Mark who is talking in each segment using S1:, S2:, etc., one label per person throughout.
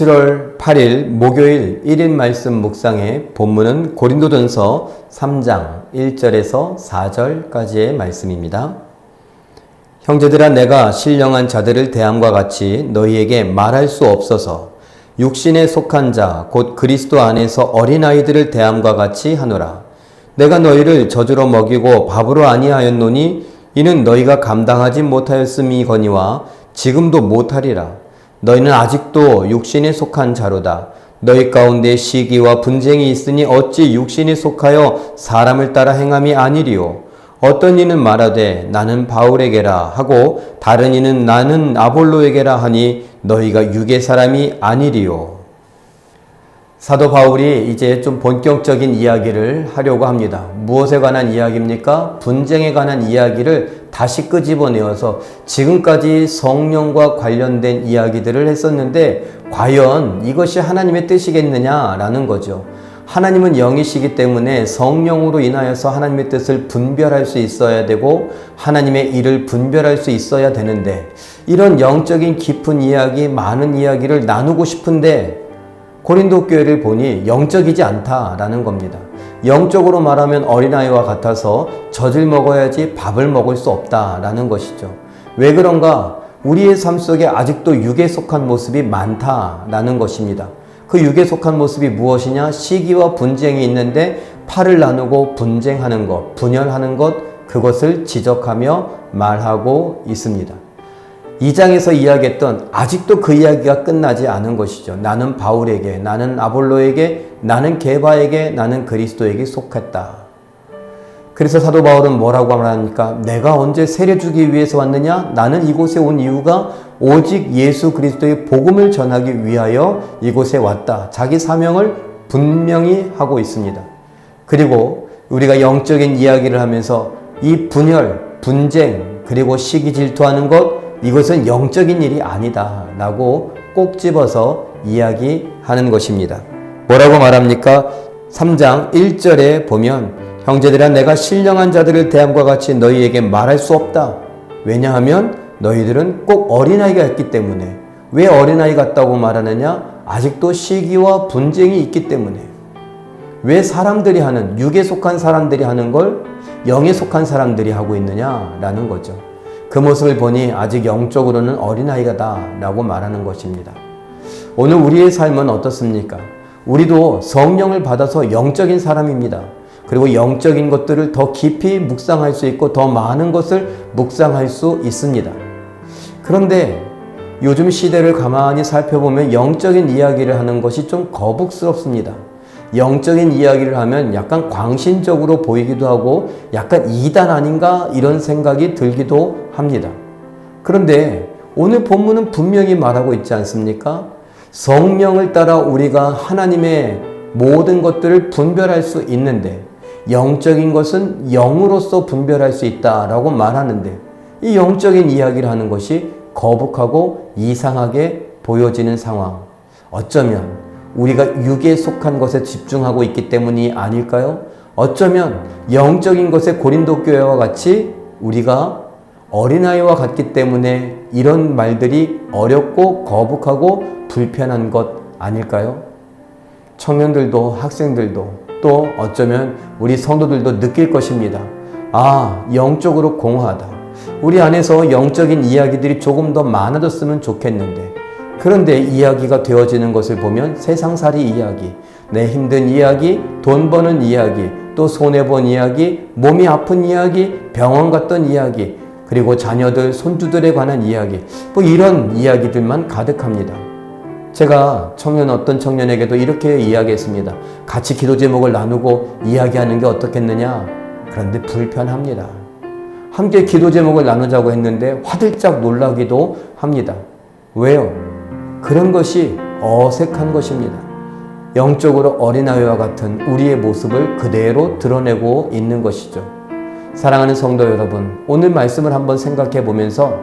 S1: 7월 8일 목요일 1인 말씀 묵상의 본문은 고린도전서 3장 1절에서 4절까지의 말씀입니다. 형제들아 내가 신령한 자들을 대함과 같이 너희에게 말할 수 없어서 육신에 속한 자 곧 그리스도 안에서 어린아이들을 대함과 같이 하노라. 내가 너희를 저주로 먹이고 밥으로 아니하였노니 이는 너희가 감당하지 못하였음이거니와 지금도 못하리라. 너희는 아직도 육신에 속한 자로다. 너희 가운데 시기와 분쟁이 있으니 어찌 육신에 속하여 사람을 따라 행함이 아니리요. 어떤 이는 말하되 나는 바울에게라 하고 다른 이는 나는 아볼로에게라 하니 너희가 육의 사람이 아니리요. 사도 바울이 이제 좀 본격적인 이야기를 하려고 합니다. 무엇에 관한 이야기입니까? 분쟁에 관한 이야기를 다시 끄집어내어서 지금까지 성령과 관련된 이야기들을 했었는데 과연 이것이 하나님의 뜻이겠느냐라는 거죠. 하나님은 영이시기 때문에 성령으로 인하여서 하나님의 뜻을 분별할 수 있어야 되고 하나님의 일을 분별할 수 있어야 되는데 이런 영적인 깊은 이야기, 많은 이야기를 나누고 싶은데 고린도 교회를 보니 영적이지 않다라는 겁니다. 영적으로 말하면 어린아이와 같아서 젖을 먹어야지 밥을 먹을 수 없다라는 것이죠. 왜 그런가? 우리의 삶 속에 아직도 육에 속한 모습이 많다라는 것입니다. 그 육에 속한 모습이 무엇이냐? 시기와 분쟁이 있는데 팔을 나누고 분쟁하는 것, 분열하는 것, 그것을 지적하며 말하고 있습니다. 2장에서 이야기했던 아직도 그 이야기가 끝나지 않은 것이죠. 나는 바울에게, 나는 아볼로에게, 나는 게바에게, 나는 그리스도에게 속했다. 그래서 사도 바울은 뭐라고 말하니까 내가 언제 세례 주기 위해서 왔느냐? 나는 이곳에 온 이유가 오직 예수 그리스도의 복음을 전하기 위하여 이곳에 왔다. 자기 사명을 분명히 하고 있습니다. 그리고 우리가 영적인 이야기를 하면서 이 분열, 분쟁, 그리고 시기 질투하는 것, 이것은 영적인 일이 아니다. 라고 꼭 집어서 이야기하는 것입니다. 뭐라고 말합니까? 3장 1절에 보면 형제들아 내가 신령한 자들을 대함과 같이 너희에게 말할 수 없다. 왜냐하면 너희들은 꼭 어린아이가 있기 때문에 왜 어린아이 같다고 말하느냐? 아직도 시기와 분쟁이 있기 때문에 왜 사람들이 하는 육에 속한 사람들이 하는 걸 영에 속한 사람들이 하고 있느냐라는 거죠. 그 모습을 보니 아직 영적으로는 어린아이가다 라고 말하는 것입니다. 오늘 우리의 삶은 어떻습니까? 우리도 성령을 받아서 영적인 사람입니다. 그리고 영적인 것들을 더 깊이 묵상할 수 있고 더 많은 것을 묵상할 수 있습니다. 그런데 요즘 시대를 가만히 살펴보면 영적인 이야기를 하는 것이 좀 거북스럽습니다. 영적인 이야기를 하면 약간 광신적으로 보이기도 하고 약간 이단 아닌가 이런 생각이 들기도 합니다. 그런데 오늘 본문은 분명히 말하고 있지 않습니까? 성령을 따라 우리가 하나님의 모든 것들을 분별할 수 있는데 영적인 것은 영으로서 분별할 수 있다라고 말하는데 이 영적인 이야기를 하는 것이 거북하고 이상하게 보여지는 상황. 어쩌면 우리가 육에 속한 것에 집중하고 있기 때문이 아닐까요? 어쩌면 영적인 것에 고린도 교회와 같이 우리가 어린아이와 같기 때문에 이런 말들이 어렵고 거북하고 불편한 것 아닐까요? 청년들도 학생들도 또 어쩌면 우리 성도들도 느낄 것입니다. 아, 영적으로 공허하다. 우리 안에서 영적인 이야기들이 조금 더 많아졌으면 좋겠는데 그런데 이야기가 되어지는 것을 보면 세상살이 이야기, 내 힘든 이야기, 돈 버는 이야기, 또 손해본 이야기, 몸이 아픈 이야기, 병원 갔던 이야기, 그리고 자녀들, 손주들에 관한 이야기, 뭐 이런 이야기들만 가득합니다. 제가 청년 어떤 청년에게도 이렇게 이야기했습니다. 같이 기도 제목을 나누고 이야기하는 게 어떻겠느냐? 그런데 불편합니다. 함께 기도 제목을 나누자고 했는데 화들짝 놀라기도 합니다. 왜요? 그런 것이 어색한 것입니다. 영적으로 어린아이와 같은 우리의 모습을 그대로 드러내고 있는 것이죠. 사랑하는 성도 여러분, 오늘 말씀을 한번 생각해 보면서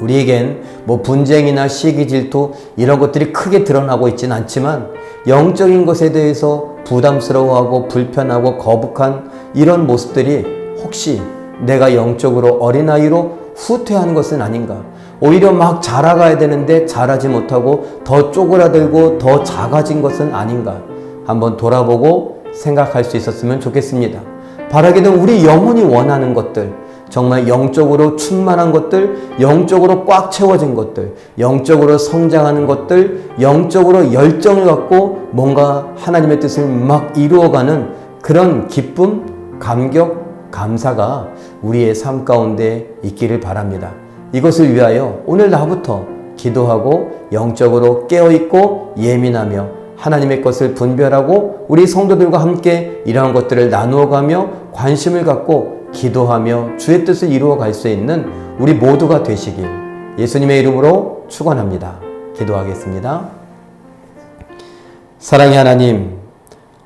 S1: 우리에겐 뭐 분쟁이나 시기 질투 이런 것들이 크게 드러나고 있지는 않지만 영적인 것에 대해서 부담스러워하고 불편하고 거북한 이런 모습들이 혹시 내가 영적으로 어린아이로 후퇴하는 것은 아닌가? 오히려 막 자라가야 되는데 자라지 못하고 더 쪼그라들고 더 작아진 것은 아닌가 한번 돌아보고 생각할 수 있었으면 좋겠습니다. 바라기는 우리 영혼이 원하는 것들, 정말 영적으로 충만한 것들, 영적으로 꽉 채워진 것들, 영적으로 성장하는 것들, 영적으로 열정을 갖고 뭔가 하나님의 뜻을 막 이루어가는 그런 기쁨, 감격, 감사가 우리의 삶 가운데 있기를 바랍니다. 이것을 위하여 오늘 나부터 기도하고 영적으로 깨어있고 예민하며 하나님의 것을 분별하고 우리 성도들과 함께 이러한 것들을 나누어가며 관심을 갖고 기도하며 주의 뜻을 이루어 갈 수 있는 우리 모두가 되시길 예수님의 이름으로 축원합니다. 기도하겠습니다. 사랑의 하나님,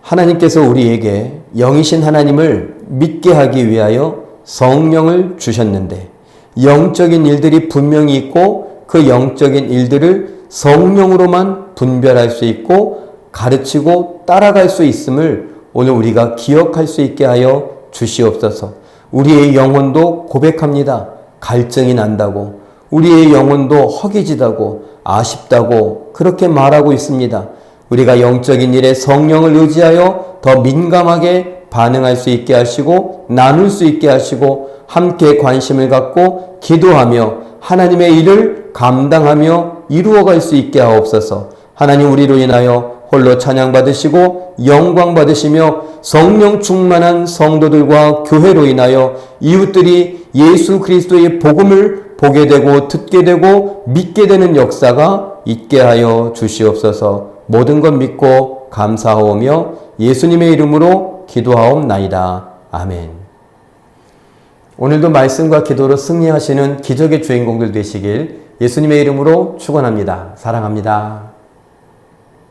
S1: 하나님께서 우리에게 영이신 하나님을 믿게 하기 위하여 성령을 주셨는데 영적인 일들이 분명히 있고 그 영적인 일들을 성령으로만 분별할 수 있고 가르치고 따라갈 수 있음을 오늘 우리가 기억할 수 있게 하여 주시옵소서. 우리의 영혼도 고백합니다. 갈증이 난다고. 우리의 영혼도 허기지다고 아쉽다고 그렇게 말하고 있습니다. 우리가 영적인 일에 성령을 의지하여 더 민감하게 반응할 수 있게 하시고 나눌 수 있게 하시고 함께 관심을 갖고 기도하며 하나님의 일을 감당하며 이루어갈 수 있게 하옵소서. 하나님 우리로 인하여 홀로 찬양 받으시고 영광 받으시며 성령 충만한 성도들과 교회로 인하여 이웃들이 예수 그리스도의 복음을 보게 되고 듣게 되고 믿게 되는 역사가 있게 하여 주시옵소서. 모든 것 믿고 감사하오며 예수님의 이름으로 기도하옵나이다. 아멘. 오늘도 말씀과 기도로 승리하시는 기적의 주인공들 되시길 예수님의 이름으로 축원합니다. 사랑합니다.